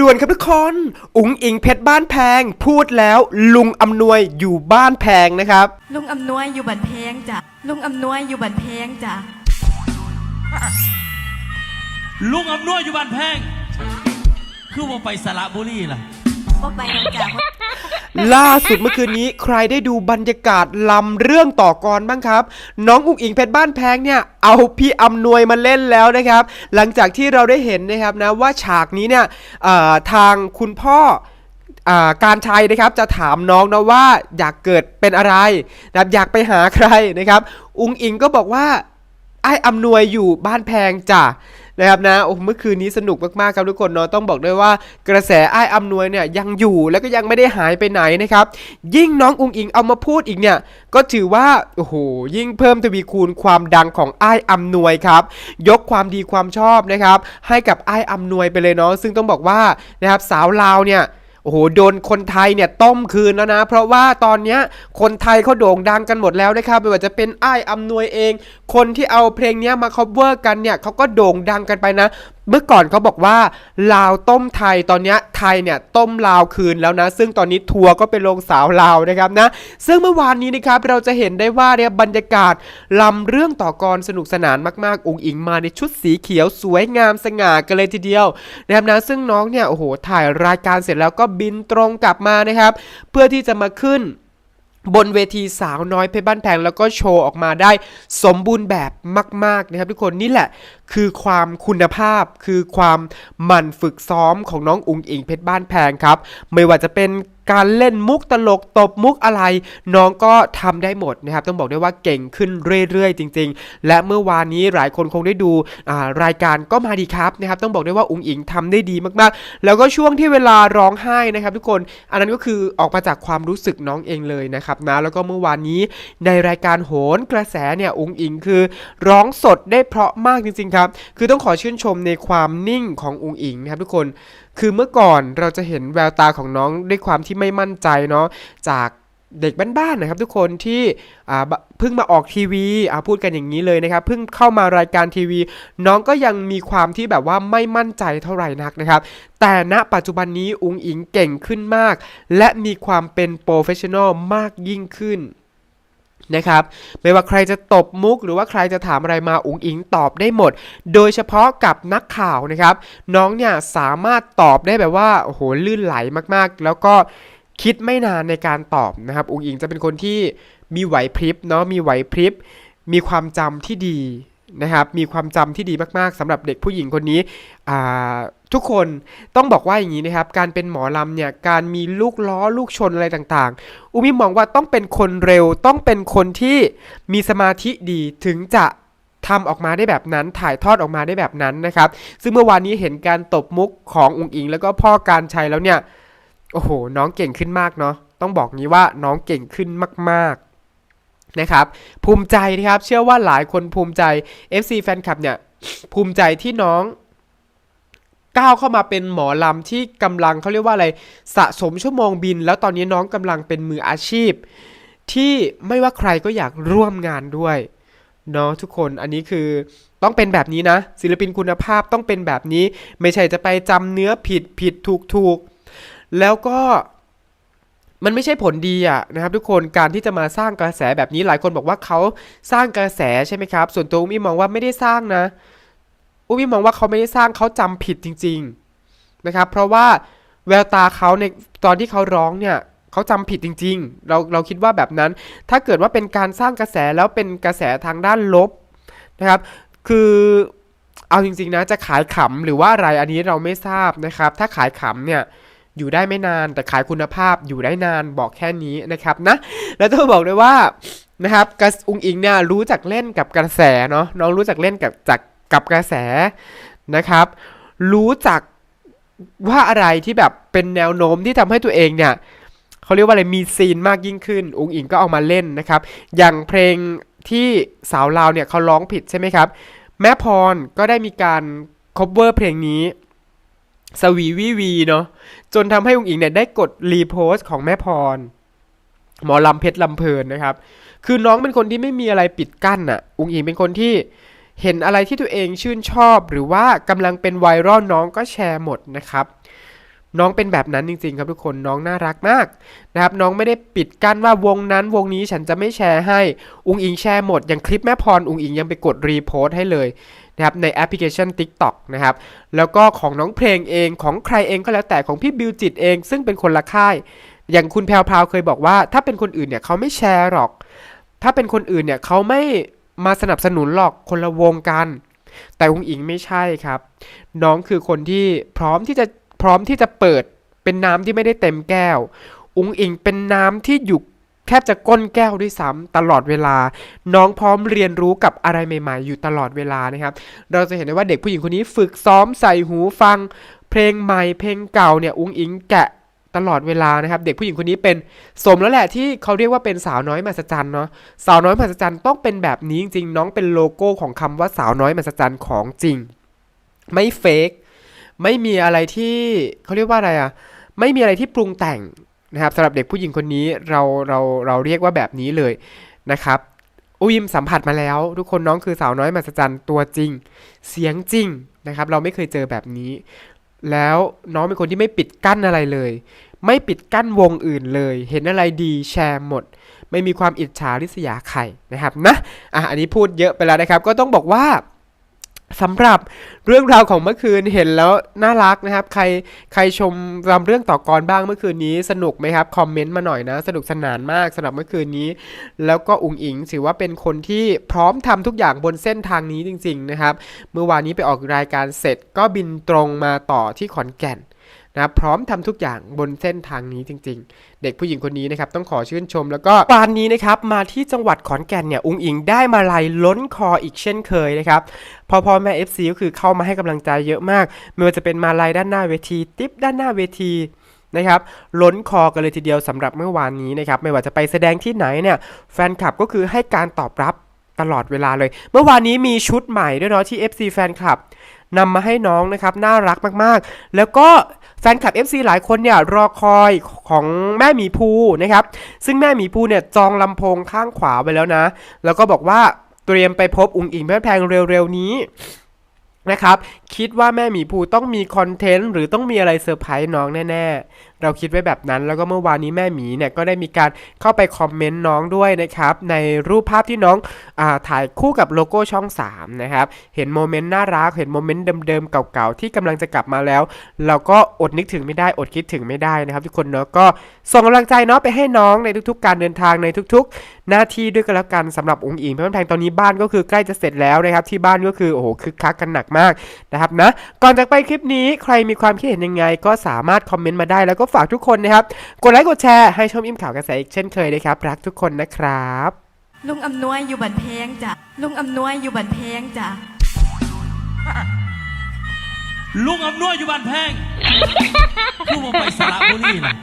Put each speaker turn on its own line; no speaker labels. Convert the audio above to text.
ด่วนครับทุกคน อุ๋งอิงเพชรบ้านแพง พูดแล้วลุงอำนวยอยู่บ้านแพงนะครับ
ลุงอำนวยอยู่บันเพงจ้ะ ลุงอำนวยอยู่บันเพงจ้ะ
ลุงอำนวยอยู่บ้านแพง คือว่าไปสระบุรีล่ะ
บ่ไปแล้วจ้ะ
ล่าสุดเมื่อคืนนี้ใครได้ดูบรรยากาศลำเรื่องต่อกรบ้างครับ น้องอุ๋งอิงเพชรบ้านแพงเนี่ยเอาพี่อำนวยมาเล่นแล้วนะครับ หลังจากที่เราได้เห็นนะครับนะว่าฉากนี้เนี่ยทางคุณพ่อการชัยนะครับจะถามน้องนะว่าอยากเกิดเป็นอะไรนะอยากไปหาใครนะครับ อุงอิงก็บอกว่าไอ้อำนวยอยู่บ้านแพงจ้ะ นะครับนะโอ้เมื่อคืนนี้สนุกมากๆครับทุกคนเนาะต้องบอกด้วยว่ากระแสไอ้อำนวยเนี่ยยังอยู่แล้วก็ยังไม่ได้หายไปไหนนะครับยิ่งน้องอุงอิงเอามาพูดอีกเนี่ยก็ถือว่าโอ้โหยิ่งเพิ่มทวีคูณความดังของไอ้อำนวยครับยกความดีความชอบนะครับให้กับไอ้อำนวยไปเลยเนาะซึ่งต้องบอกว่านะครับสาวลาวเนี่ย โอ้โหโดนคนไทยเนี่ยต้มคืนแล้วนะ เพราะว่าตอนเนี้ยคนไทยเขาโด่งดังกันหมดแล้วนะครับไม่ว่าจะเป็นอ้ายอำนวยเอง คนที่เอาเพลงเนี้ยมา cover กันเนี่ยเขาก็โด่งดังกันไปนะ เมื่อก่อนเขาบอกว่าลาวต้มไทยตอนนี้ไทยเนี่ยต้มลาวคืนแล้วนะ ซึ่งตอนนี้ทัวร์ก็ไปลงสาวลาวนะครับนะ ซึ่งเมื่อวานนี้นะครับเราจะเห็นได้ว่าเนี่ยบรรยากาศลำเรื่องต่อกรสนุกสนานมากๆองค์อิงมาในชุดสีเขียวสวยงามสง่ากันเลยทีเดียวนะครับนะซึ่งน้องเนี่ยโอ้โหถ่ายรายการเสร็จแล้วก็บินตรงกลับมานะครับ เพื่อที่จะมาขึ้นบนเวทีสาวน้อยเพชรบ้านแพงแล้วก็โชว์ออกมาได้สมบูรณ์แบบมาก ๆ นะครับทุกคนนี่แหละคือความคุณภาพคือความหมั่นฝึกซ้อมของน้องอุงอิงเพชรบ้านแพงครับ ไม่ว่าจะเป็นการเล่นมุกตลกตบมุกอะไร น้องก็ทำได้หมดนะครับ ต้องบอกได้ว่าเก่งขึ้นเรื่อยๆ จริง ๆ และเมื่อวานนี้หลายคนคงได้ดูรายการก็มาดีครับนะครับ ต้องบอกได้ว่าอุงอิงทำได้ดีมากๆ แล้วก็ช่วงที่เวลาร้องไห้นะครับ ทุกคนอันนั้นก็คือออกมาจากความรู้สึกน้องเองเลยนะครับนะแล้วก็เมื่อวานนี้ในรายการโหนกระแสเนี่ยอุงอิงคือ ร้องสดได้เพราะมากจริง ๆครับ คือต้องขอชื่นชมในความนิ่งของอุงอิงนะครับทุกคน คือเมื่อก่อนเราจะเห็นแววตาของน้องด้วยความที่ไม่มั่นใจเนาะ จากเด็กบ้านๆนะครับทุกคนที่เพิ่งมาออกทีวีพูดกันอย่างนี้เลยนะครับเพิ่งเข้ามารายการทีวี น้องก็ยังมีความที่แบบว่าไม่มั่นใจเท่าไหร่นักนะครับ แต่ณปัจจุบันนี้อุงอิงเก่งขึ้นมาก และมีความเป็นโปรเฟชชั่นอลมากยิ่งขึ้น นะครับ ไม่ว่าใครจะตบมุก หรือว่าใครจะถามอะไรมาอุ๋งอิงตอบได้หมด โดยเฉพาะกับนักข่าวนะครับ น้องเนี่ยสามารถตอบได้แบบว่าโอ้โหลื่นไหลมากๆ แล้วก็คิดไม่นานในการตอบนะครับอุ๋งอิงจะเป็นคนที่มีไหวพริบเนาะมีไหวพริบ มีความจำที่ดี นะครับมีความจำที่ดีมากๆสำหรับเด็กผู้หญิงคนนี้ทุกคนต้องบอกว่าอย่างนี้นะครับ การเป็นหมอลำเนี่ยการมีลูกล้อลูกชนอะไรต่างๆอุมิมองว่าต้องเป็นคนเร็วต้องเป็นคนที่มีสมาธิดีถึงจะทำออกมาได้แบบนั้นถ่ายทอดออกมาได้แบบนั้นนะครับ ซึ่งเมื่อวานนี้เห็นการตบมุกของอุงอิง แล้วก็พ่อการชัยแล้วเนี่ยโอ้โห น้องเก่งขึ้นมากเนาะต้องบอกงี้ว่าน้องเก่งขึ้นมากๆ นะครับภูมิใจนะครับเชื่อว่าหลายคนภูมิใจ FC แฟนคลับเนี่ยภูมิใจที่น้องก้าวเข้ามาเป็นหมอลำที่กำลังเขาเรียกว่าอะไรสะสมชั่วโมงบิน แล้วตอนนี้น้องกำลังเป็นมืออาชีพ ที่ไม่ว่าใครก็อยากร่วมงานด้วยเนาะทุกคนอันนี้คือต้องเป็นแบบนี้นะ ศิลปินคุณภาพต้องเป็นแบบนี้ ไม่ใช่จะไปจำเนื้อผิดผิดถูกถูกแล้วก็ มันไม่ใช่ผลดีอะนะครับทุกคนการที่จะมาสร้างกระแสแบบนี้หลายคนบอกว่าเขาสร้างกระแสใช่ไหมครับ ส่วนตัวอุ้มอิมองว่าไม่ได้สร้างนะ อุ้มอิมองว่าเขาไม่ได้สร้างเขาจำผิดจริง ๆนะครับ เพราะว่าแววตาเขาในตอนที่เขาร้องเนี่ยเขาจำผิดจริง ๆ เราเราคิดว่าแบบนั้น ถ้าเกิดว่าเป็นการสร้างกระแสแล้วเป็นกระแสทางด้านลบนะครับ คือเอาจริงๆนะจะขายขำหรือว่าอะไรอันนี้เราไม่ทราบนะครับ ถ้าขายขำเนี่ย อยู่ได้ไม่นานแต่ขายคุณภาพอยู่ได้นานบอกแค่นี้นะครับนะแล้วต้องบอกด้วยว่านะครับกระอุงอิงเนี่ยรู้จักเล่นกับกระแสเนาะน้องรู้จักเล่นกับจากกับกระแสนะครับ รู้จักว่าอะไรที่แบบเป็นแนวโน้มที่ทำให้ตัวเองเนี่ยเขาเรียกว่าอะไรมีซีนมากยิ่งขึ้น อุงอิงก็เอามาเล่นนะครับ อย่างเพลงที่สาวลาวเนี่ยเขาร้องผิดใช่ไหมครับ แม่พรก็ได้มีการ cover เพลงนี้ สวีวีวีเนาะจนทำให้อุงอิงเนี่ยได้กดรีโพสต์ของแม่พร หมอลำเพชรลำเพลินนะครับ คือน้องเป็นคนที่ไม่มีอะไรปิดกั้นอะอุงอิงเป็นคนที่เห็นอะไรที่ตัวเองชื่นชอบ หรือว่ากำลังเป็นไวรัลน้องก็แชร์หมดนะครับน้องเป็นแบบนั้นจริงๆครับทุกคนน้องน่ารักมากนะครับน้องไม่ได้ปิดกั้นว่าวงนั้นวงนี้ฉันจะไม่แชร์ให้ อุงอิงแชร์หมดอย่างคลิปแม่พรอุงอิงยังไปกดรีโพสต์ให้เลย นะครับในแอปพลิเคชัน TikTok นะครับแล้วก็ของน้องเพลงเองของใครเองก็แล้วแต่ของพี่บิวจิตเอง ซึ่งเป็นคนละค่าย อย่างคุณแพรวพราวเคยบอกว่า ถ้าเป็นคนอื่นเนี่ยเขาไม่แชร์หรอก ถ้าเป็นคนอื่นเนี่ยเขาไม่มาสนับสนุนหรอกคนละวงกัน แต่อุงอิงไม่ใช่ครับ น้องคือคนที่พร้อมที่จะพร้อมที่จะเปิดเป็นน้ำที่ไม่ได้เต็มแก้ว อุงอิงเป็นน้ำที่อยู่ แทบจะก้นแก้วด้วยซ้ำตลอดเวลา น้องพร้อมเรียนรู้กับอะไรใหม่ ๆ อยู่ตลอดเวลานะครับ เราจะเห็นได้ว่าเด็กผู้หญิงคนนี้ฝึกซ้อมใส่หูฟัง เพลงใหม่เพลงเก่าเนี่ยอุ้งอิงแกะตลอดเวลานะครับ เด็กผู้หญิงคนนี้เป็นสมแล้วแหละที่เขาเรียกว่าเป็นสาวน้อยมหัศจรรย์เนาะสาวน้อยมหัศจรรย์ต้องเป็นแบบนี้จริงๆน้องเป็นโลโก้ของคำว่าสาวน้อยมหัศจรรย์ของจริง ไม่เฟกไม่มีอะไรที่เขาเรียกว่าอะไรอะไม่มีอะไรที่ปรุงแต่ง นะครับสำหรับเด็กผู้หญิงคนนี้เราเราเราเรียกว่าแบบนี้เลยนะครับอุยมสัมผัสมาแล้ว ทุกคนน้องคือสาวน้อยมหัศจรรย์ตัวจริง เสียงจริงนะครับ เราไม่เคยเจอแบบนี้ แล้วน้องเป็นคนที่ไม่ปิดกั้นอะไรเลย ไม่ปิดกั้นวงอื่นเลย เห็นอะไรดีแชร์หมด ไม่มีความอิจฉาริษยาใครนะครับนะอะอันนี้พูดเยอะไปแล้วนะครับ ก็ต้องบอกว่า สำหรับเรื่องราวของเมื่อคืนเห็นแล้วน่ารักนะครับ ใครใครชมรำเรื่องต่อกรบ้างเมื่อคืนนี้สนุกไหมครับคอมเมนต์มาหน่อยนะ สนุกสนานมากสำหรับเมื่อคืนนี้ แล้วก็อุ๋งอิงถือว่าเป็นคนที่พร้อมทำทุกอย่างบนเส้นทางนี้จริง ๆ นะครับ เมื่อวานนี้ไปออกรายการเสร็จก็บินตรงมาต่อที่ขอนแก่น นะพร้อมทำทุกอย่างบนเส้นทางนี้จริง ๆ เด็กผู้หญิงคนนี้นะครับต้องขอชื่นชม แล้วก็วานนี้นะครับมาที่จังหวัดขอนแก่นเนี่ยอุงอิงได้มาลัยล้นคออีกเช่นเคยนะครับพอพ่อแม่ FC ก็คือเข้ามาให้กำลังใจเยอะมากไม่ว่าจะเป็นมาลัยด้านหน้าเวทีทิปด้านหน้าเวทีนะครับล้นคอกันเลยทีเดียวสำหรับเมื่อวานนี้นะครับไม่ว่าจะไปแสดงที่ไหนเนี่ยแฟนคลับก็คือให้การตอบรับตลอดเวลาเลย เมื่อวานนี้มีชุดใหม่ด้วยเนาะที่ FC แฟนคลับ นำมาให้น้องนะครับ น่ารักมากๆ แล้วก็แฟนคลับ FC หลายคนเนี่ยรอคอยของแม่หมีภูนะครับ ซึ่งแม่หมีภูเนี่ยจองลำโพงข้างขวาไว้แล้วนะ แล้วก็บอกว่าเตรียมไปพบอุ๋งอิงแม่แพงเร็วๆนี้นะครับ คิดว่าแม่หมีภูต้องมีคอนเทนต์หรือต้องมีอะไรเซอร์ไพรส์น้องแน่ๆ เราคิดไว้แบบนั้น แล้วก็เมื่อวานนี้แม่หมีเนี่ยก็ได้มีการเข้าไปคอมเมนต์น้องด้วยนะครับในรูปภาพที่น้องอถ่ายคู่กับโลโก้ช่อง 3 นะครับเห็นโมเมนต์น่ารักเห็นโมเมนต์เดิมๆเก่าๆที่กำลังจะกลับมาแล้ว เราก็อดนึกถึงไม่ได้อดคิดถึงไม่ได้นะครับ ทุกคนเนาะก็ส่งกำลังใจเนาะไปให้น้องในทุกๆ การเดินทางในทุก ๆ หน้าที่ด้วยกันแล้วกันสำหรับองค์อิงเพชรแพงตอนนี้บ้านก็คือใกล้จะเสร็จแล้วนะครับที่บ้านก็คือโอ้โหคึกคักกันหนักมากนะครับนะก่อนจากไปคลิปนี้ใครมีความคิดเห็นยังไง ก็สามารถคอมเมนต์มาได้แล้วก็ฝากทุกคนนะครับ กดไลค์กดแชร์ให้ชมอิ่มข่าวกระแสอีกเช่นเคยนะครับรักทุกคนนะครับ
ลุงอำนวยอยู่บันเพงจ้ะลุงอำนวยอยู่บันเพงจ้ะ
ลุงอำนวยอยู่บ้านแพงคือว่าไปสระบุรีล่ะ